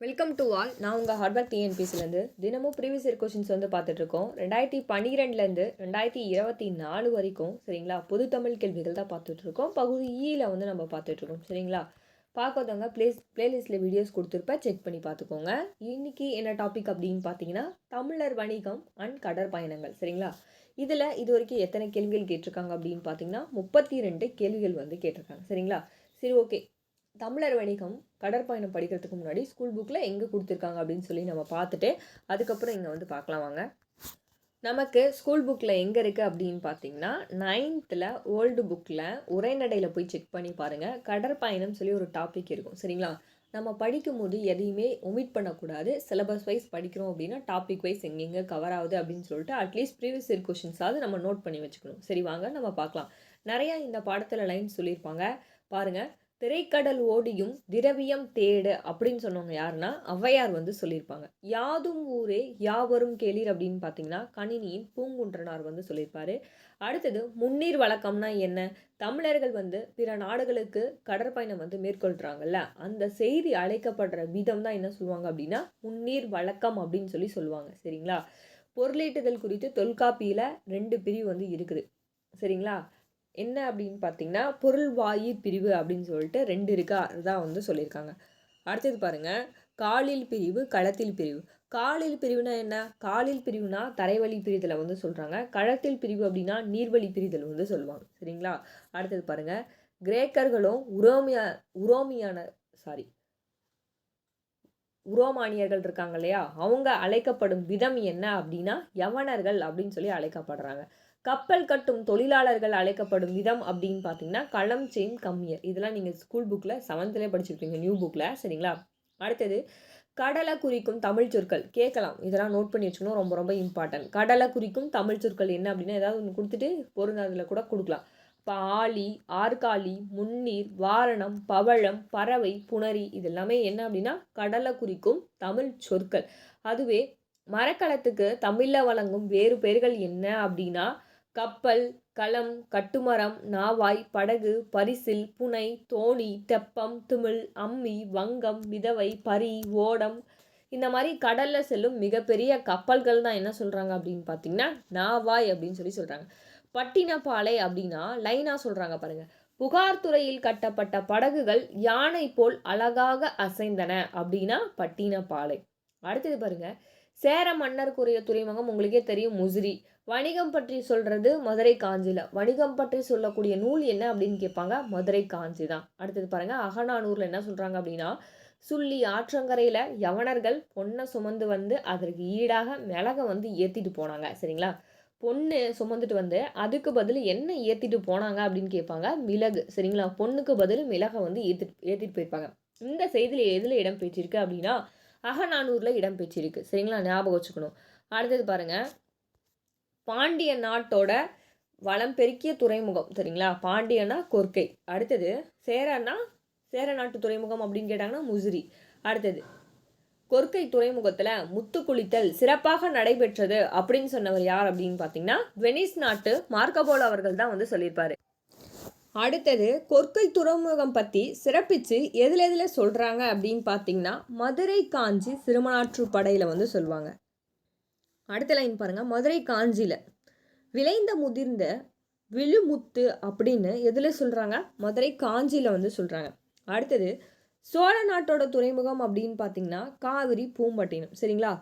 Welcome to all நான் உங்கள் hardware டிஎன்பிசிலேருந்து தினமும் ப்ரீவியஸ் இயர் கொஷின்ஸ் வந்து பார்த்துட்ருக்கோம் ரெண்டாயிரத்தி பன்னிரெண்டுலேருந்து ரெண்டாயிரத்தி இருபத்தி நாலு வரைக்கும் சரிங்களா? பொது தமிழ் கேள்விகள் தான் பார்த்துட்ருக்கோம் பகுதி e ஈயில் வந்து நம்ம பார்த்துட்ருக்கோம் சரிங்களா? பார்க்காதவங்க ப்ளேஸ் ப்ளேலிஸ்ட்டில் வீடியோஸ் கொடுத்துருப்பேன் செக் பண்ணி பார்த்துக்கோங்க. இன்றைக்கி என்ன டாபிக் அப்படின்னு பார்த்தீங்கன்னா தமிழர் வணிகம் அண்ட் கடற்பயணங்கள் சரிங்களா? இதில் இது வரைக்கும் எத்தனை கேள்விகள் கேட்டிருக்காங்க அப்படின்னு பார்த்தீங்கன்னா முப்பத்தி ரெண்டு கேள்விகள் வந்து கேட்டிருக்காங்க சரிங்களா? சரி ஓகே தமிழர் வணிகம் கடற்பயணம் படிக்கிறதுக்கு முன்னாடி ஸ்கூல் புக்கில் எங்கே கொடுத்துருக்காங்க அப்படின்னு சொல்லி நம்ம பார்த்துட்டு அதுக்கப்புறம் இங்கே வந்து பார்க்கலாம் வாங்க. நமக்கு ஸ்கூல் புக்கில் எங்கே இருக்குது அப்படின்னு பார்த்தீங்கன்னா நைன்த்தில் ஓல்டு புக்கில் உரைநடையில் போய் செக் பண்ணி பாருங்கள் கடற்பயணம் சொல்லி ஒரு டாபிக் இருக்கும். சரிங்களா? நம்ம படிக்கும்போது எதையுமே ஒமிட் பண்ணக்கூடாது. சிலபஸ் வைஸ் படிக்கிறோம் அப்படின்னா டாபிக் வைஸ் எங்கெங்கே கவர் ஆகுது அப்படின்னு சொல்லிட்டு அட்லீஸ்ட் ப்ரீவியஸ் இயர் கொஷின்ஸாவது நம்ம நோட் பண்ணி வச்சுக்கணும். சரி வாங்க நம்ம பார்க்கலாம். நிறையா இந்த பாடத்தில் லைன் சொல்லியிருப்பாங்க. பாருங்கள் திரைக்கடல் ஓடியும் திரவியம் தேடு அப்படின்னு சொன்னவங்க யாருன்னா ஔவையார் வந்து சொல்லியிருப்பாங்க. யாதும் ஊரே யாவரும் கேளீர் அப்படின்னு பார்த்தீங்கன்னா கணினியின் பூங்குன்றனார் வந்து சொல்லியிருப்பாரு. அடுத்தது முன்னீர் வழக்கம்னா என்ன? தமிழர்கள் வந்து பிற நாடுகளுக்கு கடற்பயணம் வந்து மேற்கொள்கிறாங்கல்ல அந்த செய்தி அழைக்கப்படுற விதம் தான் என்ன சொல்லுவாங்க அப்படின்னா முன்னீர் வழக்கம் அப்படின்னு சொல்லி சொல்லுவாங்க. சரிங்களா? பொருளீட்டுதல் குறித்து தொல்காப்பியில் ரெண்டு பிரிவு வந்து இருக்குது. சரிங்களா? என்ன அப்படின்னு பார்த்தீங்கன்னா பொருள் வாயு பிரிவு அப்படின்னு சொல்லிட்டு ரெண்டு இருக்கா? அதுதான் வந்து சொல்லியிருக்காங்க. அடுத்தது பாருங்கள் காலில் பிரிவு களத்தில் பிரிவு. காலில் பிரிவுனா என்ன? காலில் பிரிவுனா தரைவழி பிரிதலை வந்து சொல்கிறாங்க களத்தில் பிரிவு அப்படின்னா நீர்வழி பிரிதல் வந்து சொல்லுவாங்க. சரிங்களா? அடுத்தது பாருங்கள் கிரேக்கர்களும் உரோமியா உரோமியான சாரி உரோமானியர்கள் இருக்காங்க இல்லையா? அவங்க அழைக்கப்படும் விதம் என்ன அப்படின்னா யவனர்கள் அப்படின்னு சொல்லி அழைக்கப்படுறாங்க. கப்பல் கட்டும் தொழிலாளர்கள் அழைக்கப்படும் விதம் அப்படின்னு பார்த்தீங்கன்னா களம் செயின் கம்மியர். இதெல்லாம் நீங்கள் ஸ்கூல் புக்கில் செவன்த்துலேயே படிச்சிருப்பீங்க நியூ புக்கில் சரிங்களா? அடுத்தது கடலை குறிக்கும் தமிழ் சொற்கள். கேட்கலாம். இதெல்லாம் நோட் பண்ணி வச்சுக்கணும். ரொம்ப ரொம்ப இம்பார்ட்டன்ட் கடலை குறிக்கும் தமிழ் சொற்கள் என்ன அப்படின்னா ஏதாவது ஒன்று கொடுத்துட்டு பொருந்தாதில் கூட கொடுக்கலாம். இப்போ ஆலி ஆற்காலி முன்னீர் வாரணம் பவழம் பறவை புணரி இது எல்லாமே என்ன அப்படின்னா கடலை குறிக்கும் தமிழ் சொற்கள். அதுவே மரக்கலத்துக்கு தமிழில் வழங்கும் வேறு பெயர்கள் என்ன அப்படின்னா கப்பல் களம் கட்டுமரம் நாவாய் படகு பரிசில் புனை தோணி தெப்பம் திமிழ் அம்மி வங்கம் விதவை பரி ஓடம். இந்த மாதிரி கடலில் செல்லும் மிகப்பெரிய கப்பல்கள் தான் என்ன சொல்கிறாங்க அப்படின்னு பார்த்தீங்கன்னா நாவாய் அப்படின்னு சொல்லி சொல்கிறாங்க பட்டினப்பாலை அப்படின்னா லைனாக சொல்கிறாங்க பாருங்கள் புகார் துறையில் கட்டப்பட்ட படகுகள் யானை போல் அழகாக அசைந்தன அப்படின்னா பட்டினப்பாலை. அடுத்தது பாருங்கள் சேர மன்னருக்குரிய துறைமுகம் உங்களுக்கே தெரியும் முசிறி. வணிகம் பற்றி சொல்கிறது மதுரை காஞ்சியில் வணிகம் பற்றி சொல்லக்கூடிய நூல் என்ன அப்படின்னு கேட்பாங்க மதுரை காஞ்சி தான். அடுத்தது பாருங்கள் அகநானூரில் என்ன சொல்கிறாங்க அப்படின்னா சுள்ளி ஆற்றங்கரையில் யவனர்கள் பொண்ணை சுமந்து வந்து அதற்கு ஈடாக மிளகை வந்து ஏற்றிட்டு போனாங்க. சரிங்களா? பொண்ணு சுமந்துட்டு வந்து அதுக்கு பதில் என்ன ஏற்றிட்டு போனாங்க அப்படின்னு கேட்பாங்க மிளகு. சரிங்களா? பொண்ணுக்கு பதில் மிளகை வந்து ஏற்றிட்டு ஏற்றிட்டு போயிருப்பாங்க. இந்த செய்தியில் எதில் இடம் பெற்றிருக்கு அப்படின்னா அகநானூரில் இடம்பெற்றிருக்கு. சரிங்களா? ஞாபகம் வச்சுக்கணும். அடுத்தது பாருங்கள் பாண்டிய நாட்டோட வளம் பெருக்கிய துறைமுகம். சரிங்களா? பாண்டியனா கொர்க்கை. அடுத்தது சேரன்னா சேர நாட்டு துறைமுகம் அப்படின்னு கேட்டாங்கன்னா முசிறி. அடுத்தது கொர்க்கை துறைமுகத்தில் முத்து குளித்தல் சிறப்பாக நடைபெற்றது அப்படின்னு சொன்னவர் யார் அப்படின்னு பார்த்தீங்கன்னா வெனிஸ் நாட்டு மார்க்கபோல் அவர்கள் தான் வந்து சொல்லியிருப்பாரு. அடுத்தது கொற்கை துறைமுகம் பற்றி சிறப்பித்து எதில் எதில் சொல்கிறாங்க அப்படின்னு பார்த்தீங்கன்னா மதுரை காஞ்சி சிறுமனாற்று படையில் வந்து சொல்லுவாங்க. அடுத்த லைன் பாருங்கள் மதுரை காஞ்சியில் விளைந்த முதிர்ந்த விழுமுத்து அப்படின்னு எதில் சொல்கிறாங்க மதுரை காஞ்சியில் வந்து சொல்கிறாங்க அடுத்தது சோழ நாட்டோட துறைமுகம் அப்படின்னு பார்த்தீங்கன்னா காவிரி பூம்பட்டினம். சரிங்களா?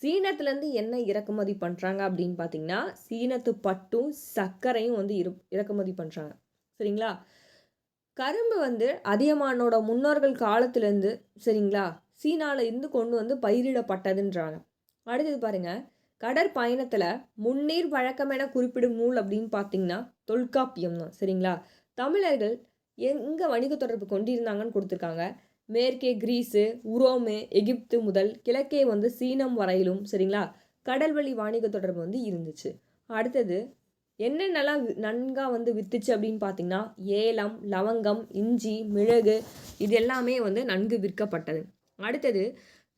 சீனத்துலேருந்து என்ன இறக்குமதி பண்ணுறாங்க அப்படின்னு பார்த்தீங்கன்னா சீனத்து பட்டும் சர்க்கரையும் வந்து இரு இறக்குமதி பண்ணுறாங்க சரிங்களா? கரும்பு வந்து அதியமானோட முன்னோர்கள் காலத்துலேருந்து சரிங்களா? சீனாவில் இருந்து கொண்டு வந்து பயிரிடப்பட்டதுன்றாங்க. அடுத்தது பாருங்கள் கடற்பயணத்தில் முன்னீர் வழக்கம் என குறிப்பிடும் நூல் அப்படின்னு பார்த்தீங்கன்னா தொல்காப்பியம் தான் சரிங்களா? தமிழர்கள் எங்கே வணிக தொடர்பு கொண்டிருந்தாங்கன்னு கொடுத்துருக்காங்க. மேற்கே கிரீஸு உரோமு எகிப்து முதல் கிழக்கே வந்து சீனம் வரையிலும் சரிங்களா? கடல்வழி வாணிக தொடர்பு வந்து இருந்துச்சு. அடுத்தது என்னென்னலாம் நன்காக வந்து வித்துச்சு அப்படின்னு பார்த்தீங்கன்னா ஏலம் லவங்கம் இஞ்சி மிளகு இது எல்லாமே வந்து நன்கு விற்கப்பட்டது. அடுத்தது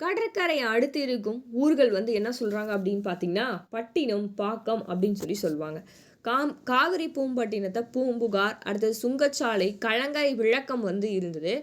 கடற்கரையை அடுத்து இருக்கும் ஊர்கள் வந்து என்ன சொல்கிறாங்க அப்படின்னு பார்த்தீங்கன்னா பட்டினம் பாக்கம் அப்படின்னு சொல்லி சொல்லுவாங்க. காம் காவிரி பூம்பட்டினத்தை பூம்புகார் அடுத்தது சுங்கச்சாலை கலங்கரை விளக்கம் வந்து இருந்தது.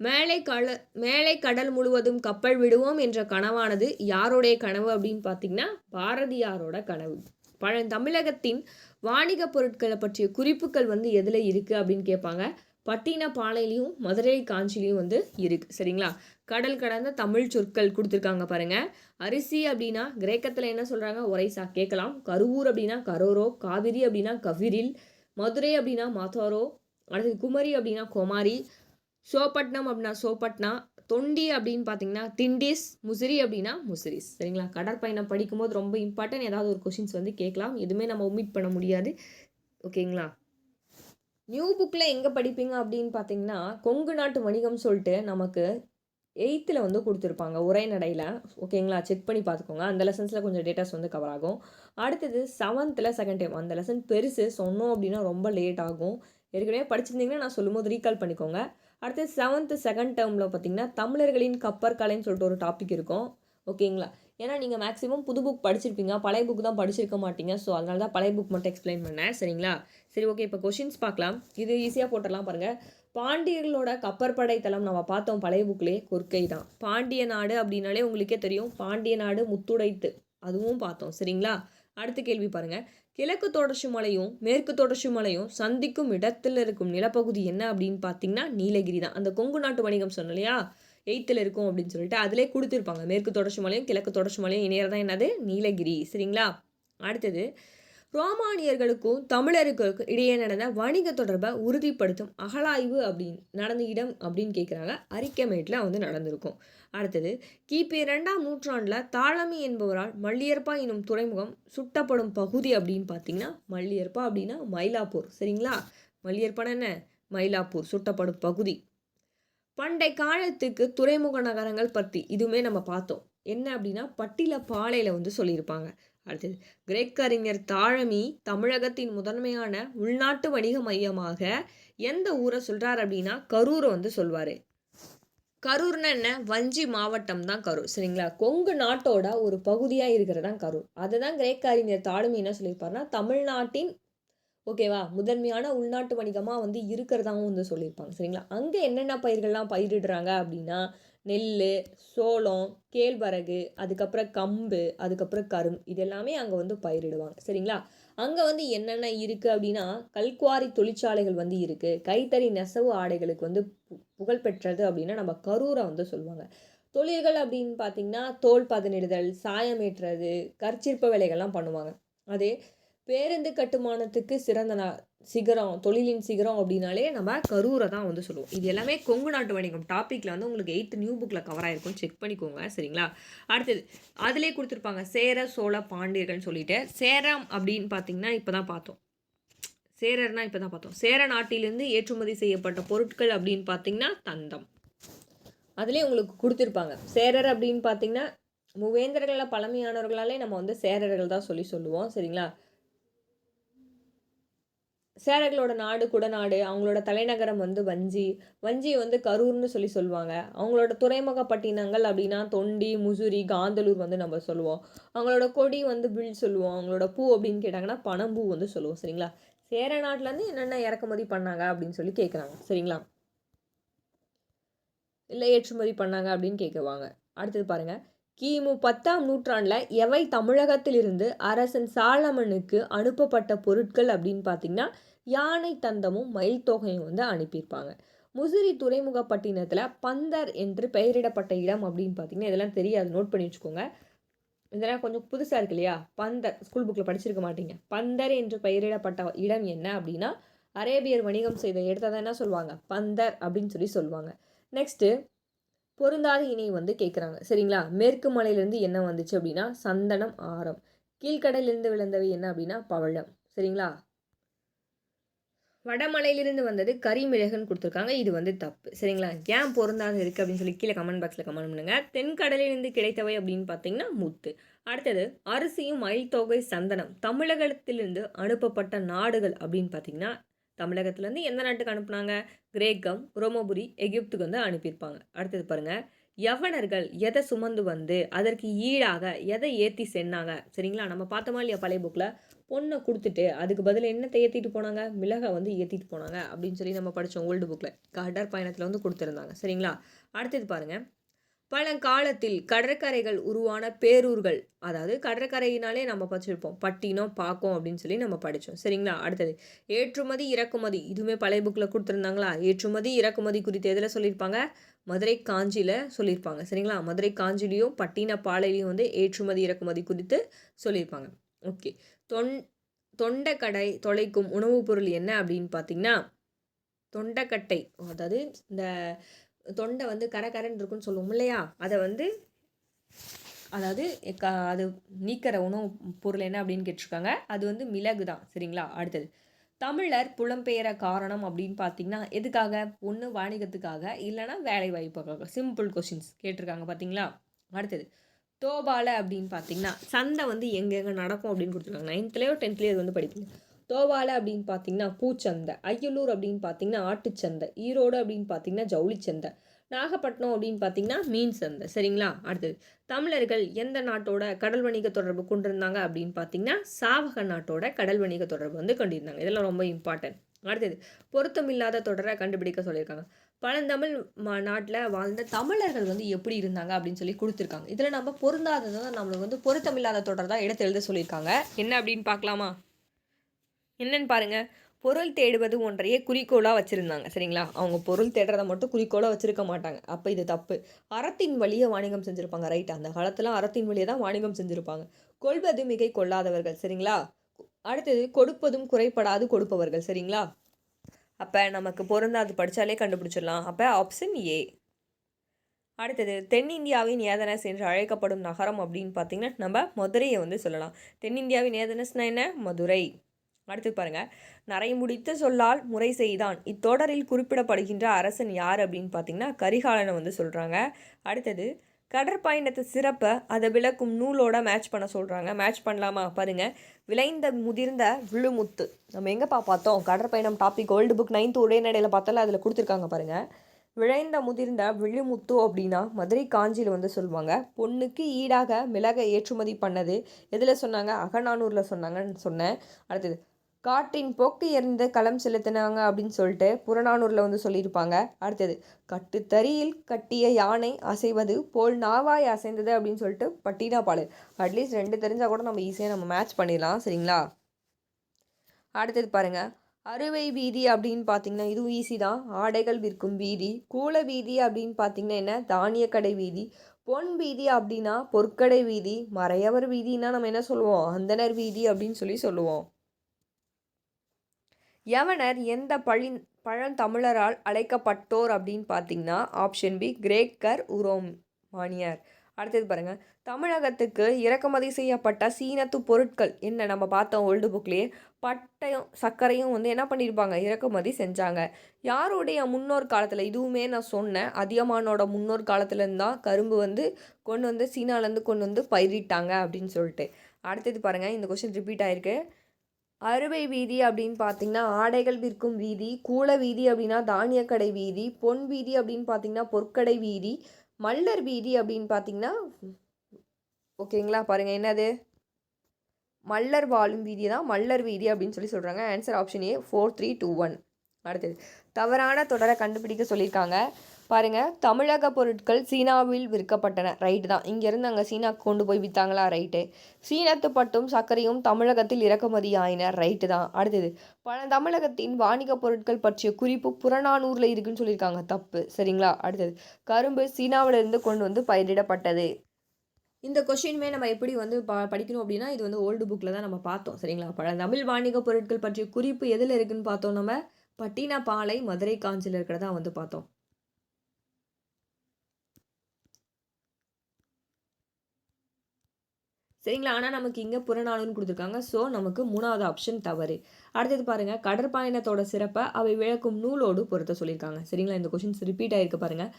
மேலை கல மேலை கடல் முழுவதும் கப்பல் விடுவோம் என்ற கனவானது யாருடைய கனவு அப்படின்னு பார்த்தீங்கன்னா பாரதியாரோட கனவு. பழ தமிழகத்தின் வாணிக பொருட்களை பற்றிய குறிப்புகள் வந்து எதில் இருக்குது அப்படின்னு கேட்பாங்க. பட்டின பாலையிலையும் மதுரை காஞ்சிலையும் வந்து இருக்குது சரிங்களா? கடல் கடந்த தமிழ் சொற்கள் கொடுத்துருக்காங்க பாருங்கள் அரிசி அப்படின்னா கிரேக்கத்தில் என்ன சொல்கிறாங்க ஒரைசா. கேட்கலாம். கருவூர் அப்படின்னா கரோரோ. காவிரி அப்படின்னா கவிரில். மதுரை அப்படின்னா மதோரோ அடுத்தது குமரி அப்படின்னா குமாரி. சோப்பட்னம் அப்படின்னா சோப்பட்னா. தொண்டி அப்படின்னு பார்த்தீங்கன்னா திண்டிஸ் முசிறி அப்படின்னா முசிறிஸ் சரிங்களா? கடற்பயணம் படிக்கும்போது ரொம்ப இம்பார்ட்டன்ட் ஏதாவது ஒரு கொஷின்ஸ் வந்து கேட்கலாம். எதுவுமே நம்ம ஒமிட் பண்ண முடியாது. ஓகேங்களா? நியூ புக்கில் எங்கே படிப்பீங்க அப்படின்னு பார்த்தீங்கன்னா கொங்கு நாட்டு வணிகம் சொல்லிட்டு நமக்கு எயித்தில் வந்து கொடுத்துருப்பாங்க உரைநடையில் ஓகேங்களா? செக் பண்ணி பார்த்துக்கோங்க அந்த லெசன்ஸில் கொஞ்சம் டேட்டாஸ் வந்து கவர் ஆகும். அடுத்தது செவன்த்தில் செகண்ட் டைம் அந்த லெசன் பெருசு சொன்னோம் அப்படின்னா ரொம்ப லேட் ஆகும். ஏற்கனவே படிச்சிருந்தீங்கன்னா நான் சொல்லும்போது ரீகால் பண்ணிக்கோங்க. அடுத்து செவன்த்து செகண்ட் டேர்மில் பார்த்திங்கன்னா தமிழர்களின் கப்பற்கலைன்னு சொல்லிட்டு ஒரு டாபிக் இருக்கும். ஓகேங்களா? ஏன்னா நீங்கள் மேக்ஸிமம் புது புக் படிச்சிருப்பீங்க. பழைய புக் தான் படிச்சிருக்க மாட்டீங்க. ஸோ அதனால தான் பழைய புக் மட்டும் எக்ஸ்பிளைன் பண்ணேன். சரிங்களா? சரி ஓகே இப்போ கொஷின்ஸ் பார்க்கலாம். இது ஈஸியாக போட்டுடலாம் பாருங்கள் பாண்டியர்களோட கப்பற்படை தளம் நம்ம பார்த்தோம் பழைய புக்லேயே கொற்கை தான். பாண்டிய நாடு அப்படின்னாலே உங்களுக்கே தெரியும். பாண்டிய நாடு முத்துடைத்து. அதுவும் பார்த்தோம். சரிங்களா? அடுத்த கேள்வி பாருங்கள் கிழக்கு தொடர்ச்சி மலையும் மேற்கு தொடர்ச்சி மலையும் சந்திக்கும் இடத்துல இருக்கும் நிலப்பகுதி என்ன அப்படின்னு பார்த்தீங்கன்னா நீலகிரி தான். அந்த கொங்கு நாட்டு வணிகம் சொன்ன இல்லையா? எயித்தில் இருக்கும் அப்படின்னு சொல்லிட்டு அதிலே கொடுத்துருப்பாங்க. மேற்கு தொடர்ச்சி மலையும் கிழக்கு தொடர்ச்சி மலையும் இணையறதான் என்னது? நீலகிரி. சரிங்களா? அடுத்தது ரோமானியர்களுக்கும் தமிழர்களுக்கும் இடையே நடந்த வணிக தொடர்பை உறுதிப்படுத்தும் அகழாய்வு அப்படின்னு நடந்த இடம் அப்படின்னு கேட்குறாங்க அரிக்கமேட்டில் வந்து நடந்திருக்கும். அடுத்தது கிபி ரெண்டாம் நூற்றாண்டில் தாளமி என்பவரால் மல்லியற்பா எனும் துறைமுகம் சுட்டப்படும் பகுதி அப்படின்னு பார்த்தீங்கன்னா மல்லியற்பா அப்படின்னா மயிலாப்பூர். சரிங்களா? மல்லியற்பான என்ன? மயிலாப்பூர் சுட்டப்படும் பகுதி. பண்டை காலத்துக்கு துறைமுக நகரங்கள் பற்றி இதுவுமே நம்ம பார்த்தோம். என்ன அப்படின்னா பட்டில பாளையில் வந்து சொல்லியிருப்பாங்க. அடுத்தது கிரேக்க அறிஞர் தாழமி தமிழகத்தின் முதன்மையான உள்நாட்டு வணிக மையமாக எந்த ஊரை சொல்கிறார் அப்படின்னா கரூரை வந்து சொல்வார். கரூர்னா என்ன? வஞ்சி மாவட்டம் தான் கரூர் சரிங்களா? கொங்கு நாட்டோட ஒரு பகுதியாக இருக்கிறதான் கரூர் கரூர். அதுதான் கிரேக்க அறிஞர் தாழ்மை என்ன சொல்லியிருப்பாருன்னா தமிழ்நாட்டின் ஓகேவா முதன்மையான உள்நாட்டு வணிகமாக வந்து இருக்கிறதாகவும் வந்து சொல்லியிருப்பாங்க சரிங்களா? அங்கே என்னென்ன பயிர்கள்லாம் பயிரிடுறாங்க அப்படின்னா நெல் சோளம் கேழ்வரகு அதுக்கப்புறம் கம்பு அதுக்கப்புறம் கரும். இது எல்லாமே அங்கே வந்து பயிரிடுவாங்க. சரிங்களா? அங்கே வந்து என்னென்ன இருக்குது அப்படின்னா கல்குவாரி தொழிற்சாலைகள் வந்து இருக்குது கைத்தறி நெசவு ஆடைகளுக்கு வந்து புகழ் பெற்றது அப்படின்னா நம்ம கரூரை வந்து சொல்லுவாங்க. தொழில்கள் அப்படின்னு பார்த்தீங்கன்னா தோல் பதனிடுதல் சாயமேற்றுறது கற்சிற்ப வேலைகள்லாம் பண்ணுவாங்க. அதே பேருந்து கட்டுமானத்துக்கு சிறந்த சிகரம் தொழிலின் சிகரம் அப்படின்னாலே நம்ம கரூரை தான் வந்து சொல்லுவோம். இது எல்லாமே கொங்கு நாட்டு வணிகம். டாப்பிக்கில் வந்து உங்களுக்கு எயித்து நியூ புக்கில் கவர் ஆகிருக்கும் செக் பண்ணிக்கோங்க சரிங்களா? அடுத்தது அதிலே கொடுத்துருப்பாங்க சேர சோழ பாண்டியர்கள்னு சொல்லிட்டு. சேரம் அப்படின்னு பார்த்தீங்கன்னா இப்போ தான் பார்த்தோம். சேரர்னா இப்போ தான் பார்த்தோம். சேர நாட்டிலிருந்து ஏற்றுமதி செய்யப்பட்ட பொருட்கள் அப்படின்னு பார்த்தீங்கன்னா தந்தம். அதுலேயே உங்களுக்கு கொடுத்துருப்பாங்க. சேரர் அப்படின்னு பார்த்தீங்கன்னா மூவேந்தர்களில் பழமையானவர்களாலே நம்ம வந்து சேரர்கள் தான் சொல்லி சொல்லுவோம் சரிங்களா? சேரர்களோட நாடு குடநாடு அவங்களோட தலைநகரம் வந்து வஞ்சி. வஞ்சி வந்து கரூர்னு சொல்லி சொல்லுவாங்க. அவங்களோட துறைமுக பட்டினங்கள் அப்படின்னா தொண்டி முசுரி காந்தலூர் வந்து நம்ம சொல்லுவோம். அவங்களோட கொடி வந்து பில் சொல்லுவோம். அவங்களோட பூ அப்படின்னு கேட்டாங்கன்னா பனம்பூ வந்து சொல்லுவோம். சரிங்களா? சேர நாட்டிலேருந்து என்னென்ன இறக்குமதி பண்ணாங்க அப்படின்னு சொல்லி கேட்குறாங்க சரிங்களா? இல்லை ஏற்றுமதி பண்ணாங்க அப்படின்னு கேட்குவாங்க அடுத்தது பாருங்கள் கிமு பத்தாம் நூற்றாண்டில் எவை தமிழகத்திலிருந்து அரசன் சாலமனுக்கு அனுப்பப்பட்ட பொருட்கள் அப்படின்னு பார்த்தீங்கன்னா யானை தந்தமும் மயில் தொகையும் வந்து அனுப்பியிருப்பாங்க. முசிறி துறைமுகப்பட்டினத்தில் பந்தர் என்று பெயரிடப்பட்ட இடம் அப்படின்னு பார்த்தீங்கன்னா இதெல்லாம் தெரியாது. நோட் பண்ணி வச்சுக்கோங்க. இதெல்லாம் கொஞ்சம் புதுசாக இருக்கு இல்லையா? பந்தர் ஸ்கூல் புக்கில் படிச்சிருக்க மாட்டீங்க. பந்தர் என்று பெயரிடப்பட்ட இடம் என்ன அப்படின்னா அரேபியர் வணிகம் செய்த இடத்த என்ன சொல்லுவாங்க? பந்தர் அப்படின்னு சொல்லி சொல்லுவாங்க. நெக்ஸ்ட்டு பொருந்தாத இணை வந்து கேட்குறாங்க சரிங்களா? மேற்கு மலையிலேருந்து என்ன வந்துச்சு அப்படின்னா சந்தனம் ஆரம். கீழ்கடலிருந்து விழுந்தவை என்ன அப்படின்னா பவழம். சரிங்களா? வடமலையிலிருந்து வந்தது கரிமிளகுன்னு கொடுத்துருக்காங்க. இது வந்து தப்பு. சரிங்களா? ஏன் பொருந்தாத இருக்குது அப்படின்னு சொல்லி கீழே கமெண்ட் பாக்ஸில் கமெண்ட் பண்ணுங்கள் தென்கடலிலிருந்து கிடைத்தவை அப்படின்னு பார்த்தீங்கன்னா முத்து. அடுத்தது அரிசியும் மயில் தொகை சந்தனம். தமிழகத்திலிருந்து அனுப்பப்பட்ட நாடுகள் அப்படின்னு பார்த்தீங்கன்னா தமிழகத்துலேருந்து எந்த நாட்டுக்கு அனுப்புனாங்க? கிரேக்கம் ரோமபுரி எகிப்துக்கு வந்து அனுப்பியிருப்பாங்க. அடுத்தது பாருங்கள் யவனர்கள் எதை சுமந்து வந்து அதற்கு ஈடாக எதை ஏற்றி சென்னாங்க? சரிங்களா? நம்ம பார்த்தோமா இல்லையா பழைய புக்கில் பொண்ணை கொடுத்துட்டு அதுக்கு பதில் என்னத்தை ஏற்றிட்டு போனாங்க? மிளகை வந்து ஏற்றிட்டு போனாங்க அப்படின்னு சொல்லி நம்ம படித்தோம் ஓல்டு புக்கில் கடற்பயணத்தில் வந்து கொடுத்துருந்தாங்க. சரிங்களா? அடுத்தது பாருங்கள் பழங்காலத்தில் கடற்கரைகள் உருவான பேரூர்கள் அதாவது கடற்கரையினாலே நம்ம படிச்சிருப்போம். பட்டினம் பாக்கம் அப்படின்னு சொல்லி நம்ம படித்தோம் சரிங்களா? அடுத்தது ஏற்றுமதி இறக்குமதி. இதுவுமே பழைய புக்கில் கொடுத்துருந்தாங்களா? ஏற்றுமதி இறக்குமதி குறித்து எதில் சொல்லியிருப்பாங்க? மதுரை காஞ்சியில் சொல்லியிருப்பாங்க. சரிங்களா? மதுரை காஞ்சிலையும் பட்டின பாலையிலையும் வந்து ஏற்றுமதி இறக்குமதி குறித்து சொல்லியிருப்பாங்க. ஓகே. தொன் தொண்டைக்கடை தொலைக்கும் உணவுப் பொருள் என்ன அப்படின்னு பார்த்தீங்கன்னா தொண்டைக்கட்டை அதாவது இந்த தொண்டை வந்து கரகரன்னு இருக்கும்னு இருக்குன்னு சொல்லுவோம் இல்லையா? அதை வந்து அதாவது க அது நீக்கிற உணவு பொருள் என்ன அப்படின்னு கேட்டிருக்காங்க? அது வந்து மிளகு தான் சரிங்களா? அடுத்தது தமிழர் புலம்பெயர காரணம் அப்படின்னு பார்த்தீங்கன்னா எதுக்காக? ஒன்று வாணிகத்துக்காக இல்லைனா வேலை வாய்ப்புக்காக. சிம்பிள் கொஷின்ஸ் கேட்டிருக்காங்க பார்த்தீங்களா? அடுத்தது தோபால அப்படின்னு பார்த்தீங்கன்னா சந்தை வந்து எங்கெங்கே நடக்கும் அப்படின்னு கொடுத்துருக்காங்க. நைன்த்லேயோ டென்த்லேயோ இது வந்து படிப்பீங்க தோவாலை அப்படின்னு பார்த்தீங்கன்னா பூச்சந்தை அய்யலூர் அப்படின்னு பார்த்தீங்கன்னா ஆட்டுச்சந்தை ஈரோடு அப்படின்னு பார்த்தீங்கன்னா ஜவுளிச்சந்தை நாகப்பட்டினம் அப்படின்னு பார்த்தீங்கன்னா மீன் சந்தை சரிங்களா? அடுத்தது தமிழர்கள் எந்த நாட்டோட கடல் வணிக தொடர்பு கொண்டிருந்தாங்க அப்படின்னு பார்த்தீங்கன்னா சாவக நாட்டோட கடல் வணிக தொடர்பு வந்து கொண்டிருந்தாங்க. இதெல்லாம் ரொம்ப இம்பார்ட்டன்ட் அடுத்தது பொருத்தமில்லாத தொடரை கண்டுபிடிக்க சொல்லியிருக்காங்க. பழந்தமிழ் நாட்டில் வாழ்ந்த தமிழர்கள் வந்து எப்படி இருந்தாங்க அப்படின்னு சொல்லி கொடுத்துருக்காங்க. இதில் நம்ம பொருந்தாததான் நம்மளுக்கு வந்து பொருத்தமில்லாத தொடர் தான் எடுத்து எழுத சொல்லியிருக்காங்க. என்ன அப்படின்னு பார்க்கலாமா? என்னன்னு பாருங்கள் பொருள் தேடுவது ஒன்றையே குறிக்கோளாக வச்சுருந்தாங்க. சரிங்களா? அவங்க பொருள் தேடுறதை மட்டும் குறிக்கோளாக வச்சுருக்க மாட்டாங்க. அப்போ இது தப்பு. அறத்தின் வழியை வாணிகம் செஞ்சுருப்பாங்க. ரைட் அந்த காலத்தில் அறத்தின் வழியை தான் வாணிகம் செஞ்சுருப்பாங்க. கொள்வது மிகை கொள்ளாதவர்கள். சரிங்களா? அடுத்தது கொடுப்பதும் குறைப்படாது கொடுப்பவர்கள். சரிங்களா? அப்போ நமக்கு பொருந்தாது படித்தாலே கண்டுபிடிச்சிடலாம். அப்போ ஆப்ஷன் ஏ அடுத்தது தென்னிந்தியாவின் ஏதனஸ் என்று அழைக்கப்படும் நகரம் அப்படின்னு பார்த்தீங்கன்னா நம்ம மதுரையை வந்து சொல்லலாம். தென்னிந்தியாவின் ஏதனஸ்னால் என்ன? மதுரை. அடுத்து பாருங்க. நரை முடித்து சொல்லால் முறை செய்தான். இத்தொடரில் குறிப்பிடப்படுகின்ற அரசன் யார் அப்படின்னு பார்த்தீங்கன்னா கரிகாலனை வந்து சொல்கிறாங்க அடுத்தது கடற்பயணத்தை சிறப்பை அதை விளக்கும் நூலோட மேட்ச் பண்ண சொல்கிறாங்க மேட்ச் பண்ணலாமா? பாருங்கள் விளைந்த முதிர்ந்த விழுமுத்து. நம்ம எங்கேப்பா பார்த்தோம்? கடற்பயணம் டாபிக் ஓல்டு புக் நைன்த்து ஒரே நடையில் பார்த்தாலும் அதில் கொடுத்துருக்காங்க பாருங்கள் விளைந்த முதிர்ந்த விழுமுத்து அப்படின்னா மதுரை காஞ்சியில் வந்து சொல்லுவாங்க. பொண்ணுக்கு ஈடாக மிளகை ஏற்றுமதி பண்ணது. எதில் சொன்னாங்க? அகநானூரில் சொன்னாங்கன்னு சொன்னேன். அடுத்தது காற்றின் போக்கு எறிந்து களம் செலுத்தினாங்க அப்படின்னு சொல்லிட்டு புறநானூரில் வந்து சொல்லியிருப்பாங்க. அடுத்தது கட்டுத்தறியில் கட்டிய யானை அசைவது போல் நாவாய் அசைந்தது அப்படின்னு சொல்லிட்டு பட்டினா பாடு அட்லீஸ்ட் ரெண்டு தெரிஞ்சால் கூட நம்ம ஈஸியாக நம்ம மேட்ச் பண்ணிடலாம் சரிங்களா? அடுத்தது பாருங்கள் அறுவை வீதி அப்படின்னு பார்த்தீங்கன்னா இதுவும் ஈஸி தான். ஆடைகள் விற்கும் வீதி கூல வீதி அப்படின்னு பார்த்தீங்கன்னா என்ன? தானிய கடை வீதி பொன் வீதி அப்படின்னா பொற்கடை வீதி மறையவர் வீதினா நம்ம என்ன சொல்லுவோம்? அந்தனர் வீதி அப்படின்னு சொல்லி சொல்லுவோம். யவனர் எந்த பழி பழந்தமிழரால் அழைக்கப்பட்டோர் அப்படின்னு பார்த்தீங்கன்னா ஆப்ஷன் பி கிரேக்கர் உரோமானியர். அடுத்தது பாருங்கள் தமிழகத்துக்கு இறக்குமதி செய்யப்பட்ட சீனத்து பொருட்கள் என்ன? நம்ம பார்த்தோம் ஓல்டு புக்லேயே பட்டையும் சர்க்கரையும் வந்து என்ன பண்ணியிருப்பாங்க இறக்குமதி செஞ்சாங்க. யாருடைய முன்னோர் காலத்தில் இதுவுமே நான் சொன்னேன் அதிகமானோட முன்னோர் காலத்துலேருந்து தான் கரும்பு வந்து கொண்டு வந்து சீனாலேருந்து கொண்டு வந்து பயிரிட்டாங்க அப்படின்னு சொல்லிட்டு. அடுத்தது பாருங்கள் இந்த கொஷின் ரிப்பீட் ஆகிருக்கு அறுவை வீதி அப்படின்னு பார்த்தீங்கன்னா ஆடைகள் விற்கும் வீதி கூல வீதி அப்படின்னா தானியக்கடை வீதி பொன் வீதி அப்படின்னு பார்த்தீங்கன்னா பொற்கடை வீதி மல்லர் வீதி அப்படின்னு பார்த்தீங்கன்னா ஓகேங்களா பாருங்கள் என்னது? மல்லர் வாழும் வீதி தான் மல்லர் வீதி அப்படின்னு சொல்லி சொல்கிறாங்க answer option A four three two one அடுத்தது தவறான தொடரை கண்டுபிடிக்க சொல்லியிருக்காங்க. பாருங்கள் தமிழக பொருட்கள் சீனாவில் விற்கப்பட்டன. ரைட்டு தான். இங்கேருந்து அங்கே சீனாக்கு கொண்டு போய் விற்றாங்களா ரைட்டு சீனத்து பட்டும் சர்க்கரையும் தமிழகத்தில் இறக்குமதி ஆயினர் ரைட்டு தான். அடுத்தது பல தமிழகத்தின் வாணிக பொருட்கள் பற்றிய குறிப்பு புறநானூரில் இருக்குன்னு சொல்லியிருக்காங்க. தப்பு. சரிங்களா? அடுத்தது கரும்பு சீனாவிலிருந்து கொண்டு வந்து பயிரிடப்பட்டது. இந்த கொஷினுமே நம்ம எப்படி வந்து ப படிக்கணும் அப்படின்னா இது வந்து ஓல்டு புக்கில் தான் நம்ம பார்த்தோம். சரிங்களா? பல தமிழ் வாணிக பொருட்கள் பற்றிய குறிப்பு எதில் இருக்குன்னு பார்த்தோம் நம்ம? பட்டினப்பாலை மதுரை காஞ்சியில் இருக்கிறதா வந்து பார்த்தோம். சரிங்களா? ஆனால் நமக்கு இங்கே புறநானூறுன்னு கொடுத்துருக்காங்க. ஸோ நமக்கு மூணாவது ஆப்ஷன் தவறு. அடுத்தது பாருங்கள் கடற்பயணத்தோட சிறப்பை அவை விளக்கும் நூலோடு பொருத்த சொல்லியிருக்காங்க. சரிங்களா? இந்த கொஷின்ஸ் ரிப்பீட் ஆகிருக்கு பாருங்கள்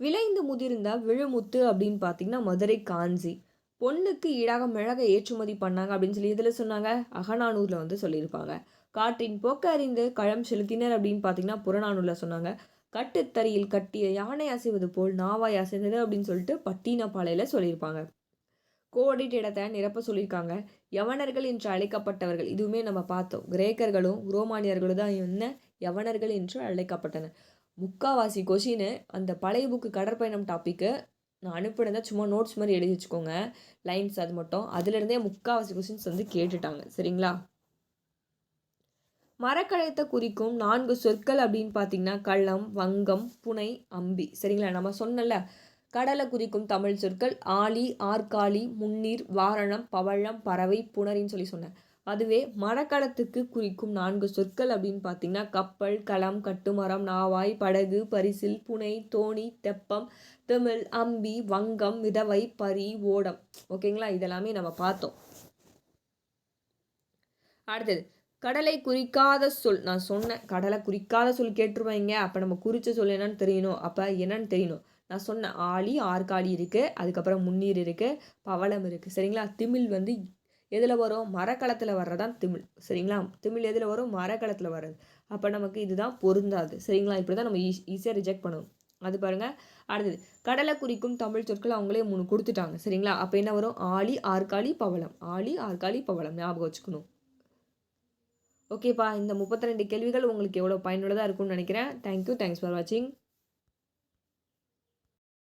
விளைந்து முதிர்ந்த விழுமுத்து அப்படின்னு பார்த்தீங்கன்னா மதுரை காஞ்சி. பொண்ணுக்கு ஈடாக மிளகை ஏற்றுமதி பண்ணாங்க அப்படின்னு சொல்லி இதில் சொன்னாங்க? அகநானூரில் வந்து சொல்லியிருப்பாங்க. காற்றின் போக்க அறிந்து களம் செலுத்தினர் அப்படின்னு பார்த்தீங்கன்னா புறநானூரில் சொன்னாங்க. கட்டுத்தறியில் கட்டிய யானை அசைவது போல் நாவாய் அசைந்தது அப்படின்னு சொல்லிட்டு பட்டினப்பாளையில் சொல்லியிருப்பாங்க. கோடிட்ட இடத்தை நிரப்ப சொல்லியிருக்காங்க. யவனர்கள் என்று அழைக்கப்பட்டவர்கள் இதுவுமே நம்ம பார்த்தோம். கிரேக்கர்களும் ரோமானியர்களும் தான் என்ன யவனர்கள் என்று அழைக்கப்பட்டனர். முக்காவாசி கொஷின்னு அந்த பழைய புக்கு கடற்பயணம் டாப்பிக்கு நான் அனுப்பினதை சும்மா நோட்ஸ் மாதிரி எழுதி வச்சுக்கோங்க. லைன்ஸ் அது மட்டும். அதுலேருந்தே முக்காவாசி கொஷின்ஸ் வந்து கேட்டுட்டாங்க. சரிங்களா? மரக்கலத்தை குறிக்கும் நான்கு சொற்கள் அப்படின்னு பார்த்தீங்கன்னா கள்ளம் வங்கம் புனை அம்பி. சரிங்களா? நம்ம சொன்னல கடலை குறிக்கும் தமிழ் சொற்கள் ஆலி ஆற்காலி முன்னீர் வாரணம் பவழம் பறவை புணரின்னு சொல்லி சொன்னேன். அதுவே மரக்கலத்துக்கு குறிக்கும் நான்கு சொற்கள் அப்படின்னு பார்த்தீங்கன்னா கப்பல் களம் கட்டுமரம் நாவாய் படகு பரிசில் புனை தோணி தெப்பம் திமிழ் அம்பி வங்கம் விதவை பரி ஓடம். ஓகேங்களா? இதெல்லாமே நம்ம பார்த்தோம். அடுத்தது கடலை குறிக்காத சொல். நான் சொன்னேன் கடலை குறிக்காத சொல் கேட்டுருவாங்க. அப்போ நம்ம குறித்த சொல் என்னன்னு தெரியணும். அப்போ என்னன்னு தெரியணும்? நான் சொன்ன ஆளி ஆற்காலி இருக்குது அதுக்கப்புறம் முன்னீர் இருக்குது பவளம் இருக்குது சரிங்களா? திமிழ் வந்து எதில் வரும்? மரக்களத்தில் வர்றதான் திமிழ். சரிங்களா? திமிழ் எதில் வரும்? மரக்களத்தில் வர்றது. அப்போ நமக்கு இதுதான் பொருந்தாது. சரிங்களா? இப்படி தான் நம்ம ஈஸ் ஈஸியாக ரிஜெக்ட் பண்ணுவோம் அது பாருங்கள் அடுத்தது கடலை குறிக்கும் தமிழ் சொற்கள் அவங்களே மூணு கொடுத்துட்டாங்க. சரிங்களா? அப்போ என்ன வரும்? ஆளி ஆற்காலி பவளம். ஆளி ஆற்காலி பவளம். ஞாபகம் வச்சுக்கணும். ஓகேப்பா. இந்த முப்பத்தி ரெண்டு கேள்விகள் உங்களுக்கு எவ்வளோ பயனுள்ளதாக இருக்கும்னு நினைக்கிறேன். தேங்க்யூ தேங்க்ஸ் ஃபார் வாட்சிங்